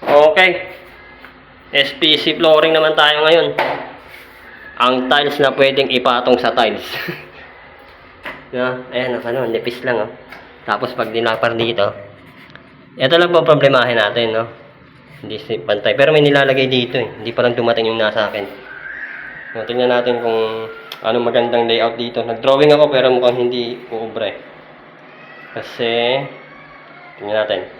Okay. SPC flooring naman tayo ngayon. Ang tiles na pwedeng ipatong sa tiles. yeah, ayan, ano, nipis lang, oh. Tapos pag dinapar dito, ito lang po problemahin natin, no? Hindi pantay. Pero may nilalagay dito, eh. Hindi pa lang dumating yung nasa akin. So, tingnan natin kung anong magandang layout dito. Nag-drawing ako pero mukhang hindi uubra, eh. Kasi, tingnan natin.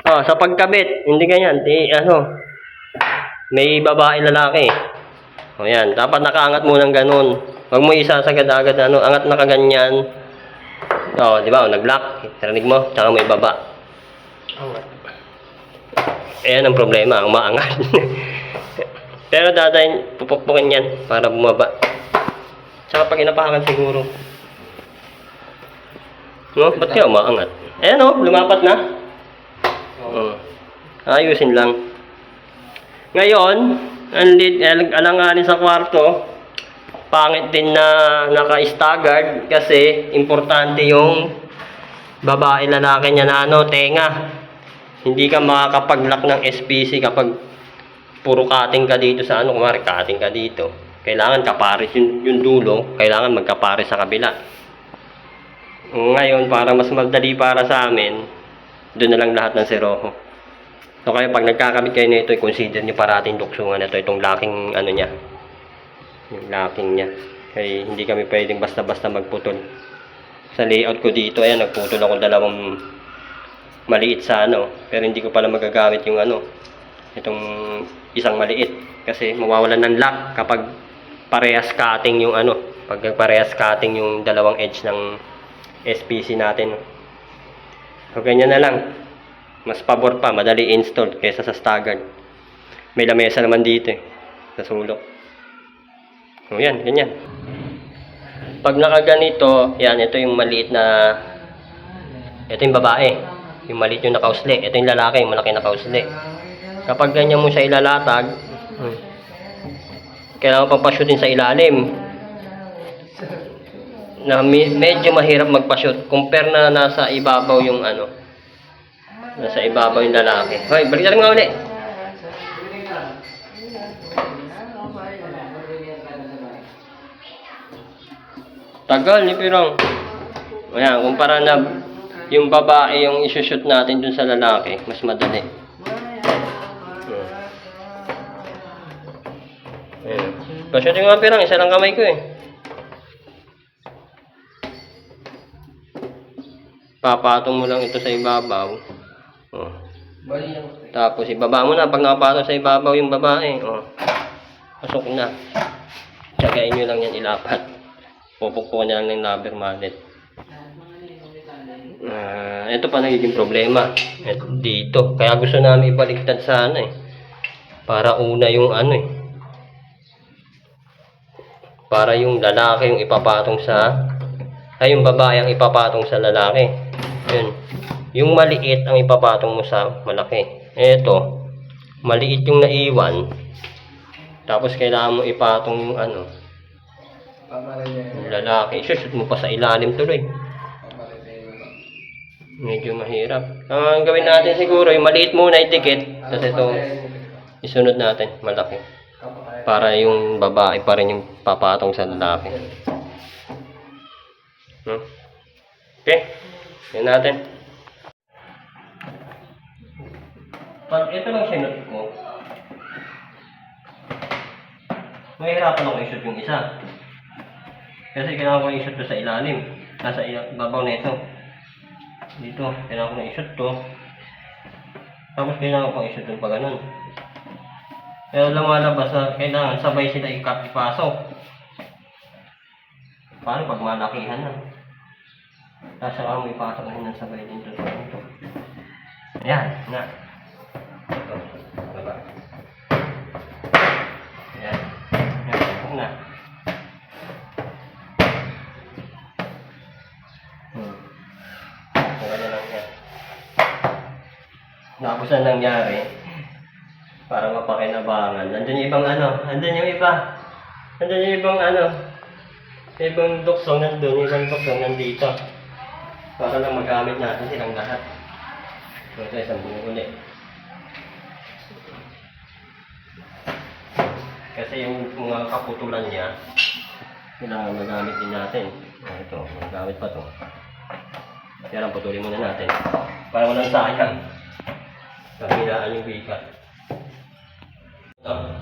Oh, sa pagkabit, hindi ganyan, di ano, may babae lalaki. O yan, dapat nakaangat mo ng ganun. Huwag mo isasagad agad ano, angat na kaganyan. O, di ba, o, nag-lock, narinig mo, tsaka may baba. Ayan ang problema, umaangat. Pero dadayin, pupukpukin yan para bumaba. Tsaka pag inapakan siguro. No, ba't kaya umaangat? Ayan o, lumapat na. Oo. Ayusin lang. Ngayon, ang lead, alang- alanganin sa kwarto, pangit din na naka-staggered kasi importante yung babae lalaki niya na ano, tenga. Hindi ka makakapag-lock ng SPC kapag puro cutting ka dito sa ano, kumari cutting ka dito. Kailangan kapares yung, yung dulo, kailangan magkapares sa kabila. Ngayon, para mas madali para sa amin, doon na lang lahat ng seroho. So kaya pag nagkakabit kayo nito, i-consider nyo parating duksungan na ito, itong locking ano niya. Yung locking niya. Kaya hindi kami pwedeng basta-basta magputol. Sa layout ko dito, ayan, nagputol ako dalawang maliit sa ano. Pero hindi ko pala magagamit yung ano, itong isang maliit. Kasi mawawalan ng lock kapag parehas cutting yung ano, pag parehas cutting yung dalawang edge ng SPC natin. So, ganyan na lang. Mas pabor pa, madali install kaysa sa staggered. May lamesa naman dito eh, sa sulok. O yan, ganyan. Pag nakaganito, yan, ito yung maliit na, ito yung babae. Yung maliit yung nakausli. Ito yung lalaki, yung malaki nakausli. Kapag ganyan mo siya ilalatag, hmm, kailangan pang pa-shootin sa ilalim na me- medyo mahirap magpa-shoot compare na nasa ibabaw yung ano nasa ibabaw yung lalaki. Hoy balik mo nga uli. Tagal ni Pirong. Ayan kumpara na yung babae yung isushoot natin dun sa lalaki mas madali. Hmm. ayan. Pa-shoot yung mga Pirong. Isa lang kamay ko eh papatong mo lang ito sa ibabaw. Oh. Tapos ibaba mo na pag nakapatong sa ibabaw yung babae. Oh. Pasok na. Tsagain nyo lang yan ilapat. Pupukpukan nyo lang ng rubber mallet. Ah, ito pa nagiging problema. Ito, dito. Kaya gusto namin ibaliktad sa ano eh. Para una yung ano eh. Para yung lalaki yung ipapatong sa ay yung babae ang ipapatong sa lalaki. Yun. Yung maliit ang ipapatong mo sa malaki. Eto, maliit yung naiwan. Tapos kailangan mo ipatong yung ano, yung lalaki. Isushoot mo pa sa ilalim tuloy. Medyo mahirap. Ang gawin natin siguro, yung maliit muna itikit. Tapos ito, isunod natin, malaki. Para yung babae pa rin yung papatong sa lalaki. Hmm? Okay. Yan natin. Pag ito lang sinot ko, mahirapan ako i-shoot yung isa. Kasi kailangan ko i-shoot to sa ilalim. Nasa ila- babaw na ito. Dito, kailangan ko i-shoot to. Tapos kailangan ko i-shoot yung pa ganun. Pero lumalabas na kailangan sabay sila i-cut ipasok. Paano pag malakihan na? Tapos saka mo ipasok na ng sabay sa ito. Ayan, na. Ito, baba. Ayan. Ayan, pasok na. Hmm. So, ganyan lang yan. Tapos ang nangyari, para mapakinabangan, nandun yung ibang ano, nandun yung iba, nandun yung ibang ano, Ibang duksong nandun, ibang duksong nandito. Para lang magamit natin silang lahat. So, ito isang buo ulit. Kasi yung mga kaputulan niya, kailangan magamit din natin. Ah, ito, magamit pa to. Kaya lang putulin muna natin. Para walang sayang. Kabilaan yung bigat. Ito.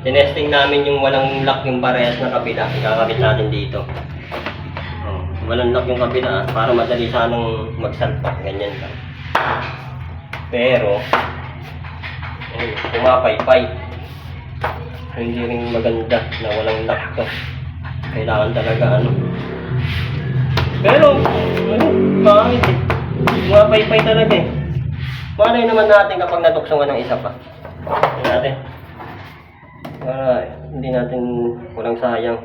Tinesting namin yung walang lock yung parehas na kabila. Ikakabit natin dito. Oh, walang lock yung kabila ah, para madali sanang magsalpak. Ganyan lang. Pero, ayun, pumapaypay. Hindi rin maganda na walang lock to. Kailangan talaga ano. Pero, ano, pangit eh. Pumapaypay talaga eh. Malay naman natin kapag natuksungan ng isa pa. Tingnan natin. Para hindi natin walang sayang.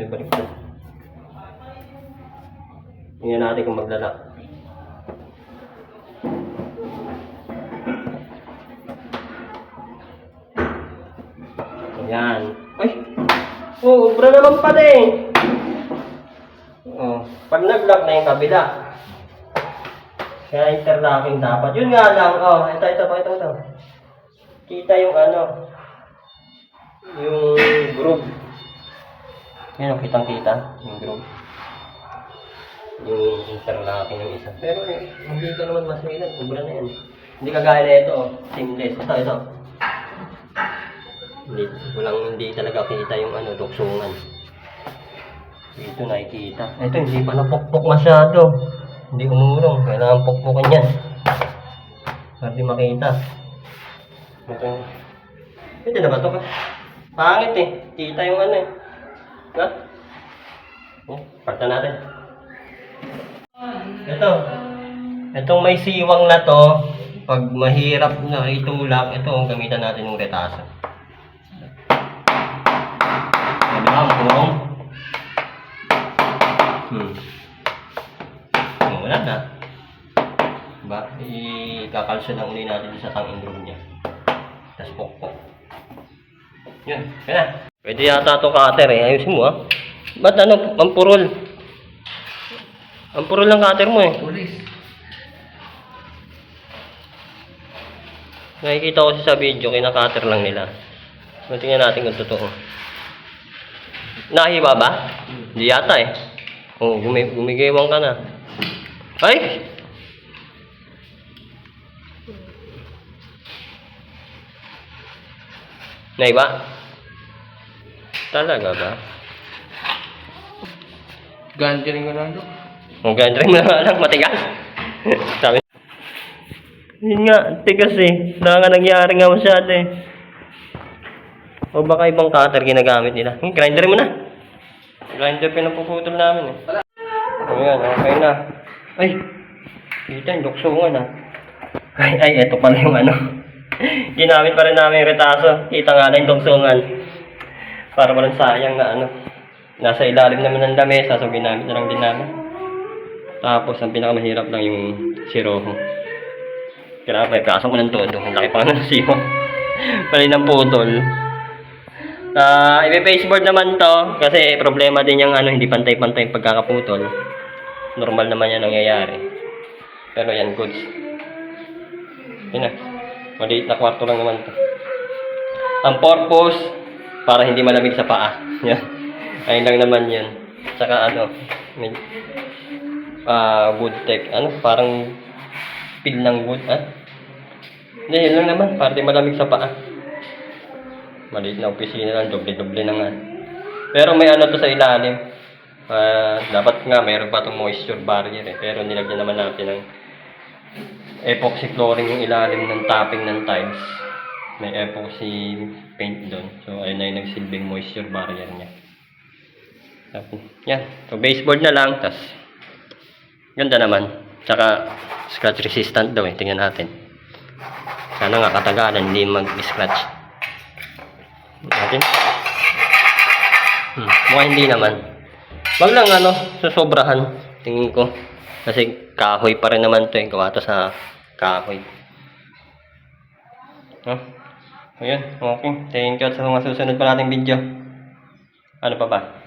May balik na. Tingnan natin kung maglalak. Ayan. Ay! Oh, ubra naman pala eh. Oh, pag nag-lock na yung kabila. Kaya interlocking dapat. Yun nga lang. Oh, ito, ito, ito, ito. Kita yung ano. Yung groove. Yan ang kitang-kita. Yung groove. Yung interlocking yung isa. Pero hindi ka naman masilan. Ubra na yan. Hindi kagaya na ito. oh. Seamless. Ito, ito. Hindi, walang hindi talaga kita yung ano, duksungan. Dito nakikita. Ito hindi pa napukpok masyado. Hindi umurong. Kailangan pukpukan yan. Para di makita. Ito. Pwede na ba ito? Pangit eh. Kita yung ano eh. Ha? Oh, parta natin. Ito. Itong may siwang na to, pag mahirap na itulak, ito ang gamitan natin ng retaso. Ano ang Hmm. Oh, wala na. Diba? Ikakalsyo lang ulit natin sa tanging room niya. Tapos pokpok. Yun, kaya na. Pwede yata ito cutter eh. Ayusin mo ah. Ba't ano, ang purol? Ang cutter mo eh. Pulis. Nakikita ko sa video, kinakater lang nila. So, tingnan natin kung totoo. Nahiba ba? Hindi yata eh. Oo, oh, gumi gumigewang ka na. Ay! Nahiba? Talaga ba? Ganti rin ko lang doon. Kung ganyan rin mo na lang, matigas. Sabi. Yun nga, tigas eh. Nga nangyari nga masyado eh. O baka ibang cutter ginagamit nila. Hmm, grinder mo na. Grinder pinapuputol namin eh. Ayan, okay na. Ay, kita yung duksungan ah. Ay, ay, eto pala yung ano. Ginamit pa rin namin yung retaso. Kita nga na yung duksungan. Para walang sayang na ano. Nasa ilalim naman ng lamesa, so ginamit na lang din namin. Tapos, ang pinakamahirap lang yung siroho. Grabe, kaso ko ng todo. Ang laki pa ng siho. Pali ng putol. Ah, i-baseboard naman to kasi problema din yung ano, hindi pantay-pantay yung pagkakaputol. Normal naman yan nangyayari. Pero yan, goods. Yun na. Maliit na kwarto lang naman to. Ang purpose, para hindi malamig sa paa. Yan. Ayun lang naman yun. Tsaka ano, may, ah, wood tech. Ano, parang peel ng wood, ah? Hindi, yun lang naman. Para di malamig sa paa. Maliit na opisina lang, doble-doble na nga. Pero may ano to sa ilalim. Ah, dapat nga mayroon pa itong moisture barrier eh. Pero nilagyan naman natin ng epoxy flooring yung ilalim ng topping ng tiles. May epoxy paint doon. So ayun na yung nagsilbing moisture barrier niya. Tapos, yan. So baseboard na lang. Tapos, ganda naman. Tsaka, scratch resistant daw eh. Tingnan natin. Sana nga katagalan, hindi mag-scratch. Natin. Hmm, mukhang hindi naman. Wag lang ano, susobrahan. Tingin ko. Kasi kahoy pa rin naman to eh. Gawa to sa kahoy. Huh? Ayan, okay. Thank you at sa mga susunod pa nating video. Ano pa ba?